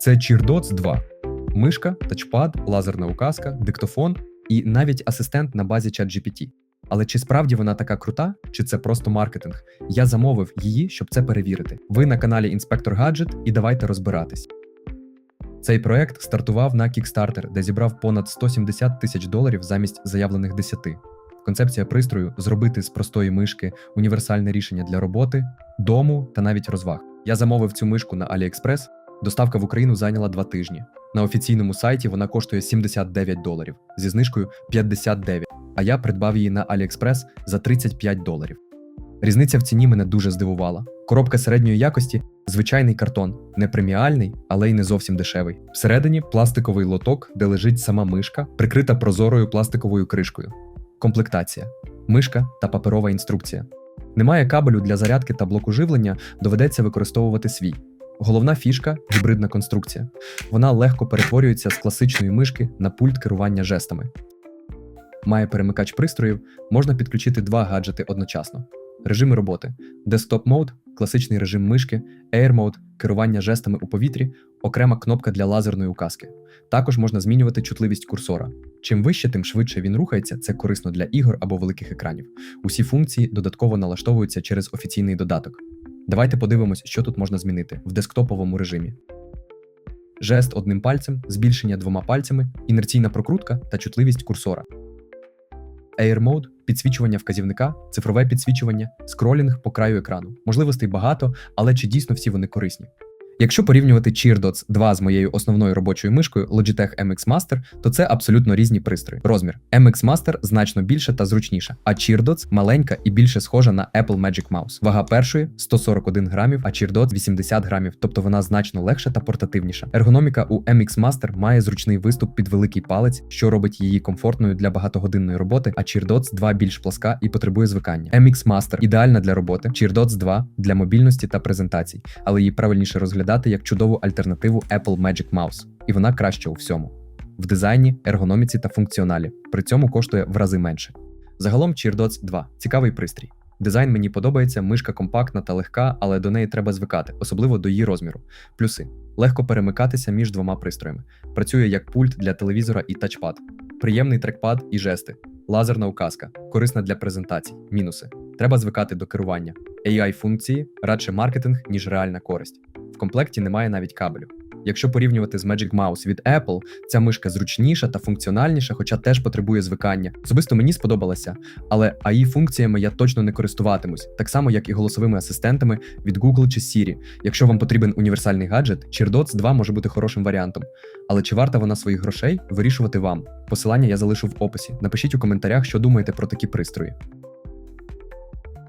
Це CheerDots 2. Мишка, тачпад, лазерна указка, диктофон і навіть асистент на базі ChatGPT. Але чи справді вона така крута, чи це просто маркетинг? Я замовив її, щоб це перевірити. Ви на каналі Інспектор Гаджет і давайте розбиратись. Цей проект стартував на Kickstarter, де зібрав понад 170 тисяч доларів замість заявлених 10. Концепція пристрою зробити з простої мишки універсальне рішення для роботи, дому та навіть розваг. Я замовив цю мишку на AliExpress. Доставка в Україну зайняла два тижні. На офіційному сайті вона коштує 79 доларів зі знижкою 59, а я придбав її на AliExpress за 35 доларів. Різниця в ціні мене дуже здивувала. Коробка середньої якості звичайний картон, не преміальний, але й не зовсім дешевий. Всередині пластиковий лоток, де лежить сама мишка, прикрита прозорою пластиковою кришкою. Комплектація: мишка та паперова інструкція. Немає кабелю для зарядки та блоку живлення, доведеться використовувати свій. Головна фішка гібридна конструкція. Вона легко перетворюється з класичної мишки на пульт керування жестами. Має перемикач пристроїв, можна підключити два гаджети одночасно. Режими роботи: Desktop Mode – класичний режим мишки, Air Mode – керування жестами у повітрі, окрема кнопка для лазерної указки. Також можна змінювати чутливість курсора. Чим вище, тим швидше він рухається. Це корисно для ігор або великих екранів. Усі функції додатково налаштовуються через офіційний додаток. Давайте подивимось, що тут можна змінити в десктоповому режимі. Жест одним пальцем, збільшення двома пальцями, інерційна прокрутка та чутливість курсора. Air Mode – підсвічування вказівника, цифрове підсвічування, скролінг по краю екрану. Можливостей багато, але чи дійсно всі вони корисні? Якщо порівнювати CheerDots 2 з моєю основною робочою мишкою Logitech MX Master, то це абсолютно різні пристрої. Розмір MX Master значно більше та зручніша, а CheerDots маленька і більше схожа на Apple Magic Mouse. Вага першої 141 грамів, а CheerDots 80 грамів, тобто вона значно легша та портативніша. Ергономіка у MX Master має зручний виступ під великий палець, що робить її комфортною для багатогодинної роботи, а CheerDots 2 більш пласка і потребує звикання. MX Master ідеальна для роботи, CheerDots 2 для мобільності та презентацій, але її правильніше розглядати як чудову альтернативу Apple Magic Mouse, і вона краща у всьому. В дизайні, ергономіці та функціоналі. При цьому коштує в рази менше. Загалом CheerDots 2 цікавий пристрій. Дизайн мені подобається, мишка компактна та легка, але до неї треба звикати, особливо до її розміру. Плюси: легко перемикатися між двома пристроями. Працює як пульт для телевізора і тачпад, приємний трекпад і жести, лазерна указка, корисна для презентацій. Мінуси. Треба звикати до керування. AI функції радше маркетинг, ніж реальна користь. Комплекті немає навіть кабелю. Якщо порівнювати з Magic Mouse від Apple, ця мишка зручніша та функціональніша, хоча теж потребує звикання. Особисто мені сподобалася, але AI функціями я точно не користуватимусь, так само як і голосовими асистентами від Google чи Siri. Якщо вам потрібен універсальний гаджет, CheerDots 2 може бути хорошим варіантом. Але чи варта вона своїх грошей вирішувати вам? Посилання я залишу в описі. Напишіть у коментарях, що думаєте про такі пристрої.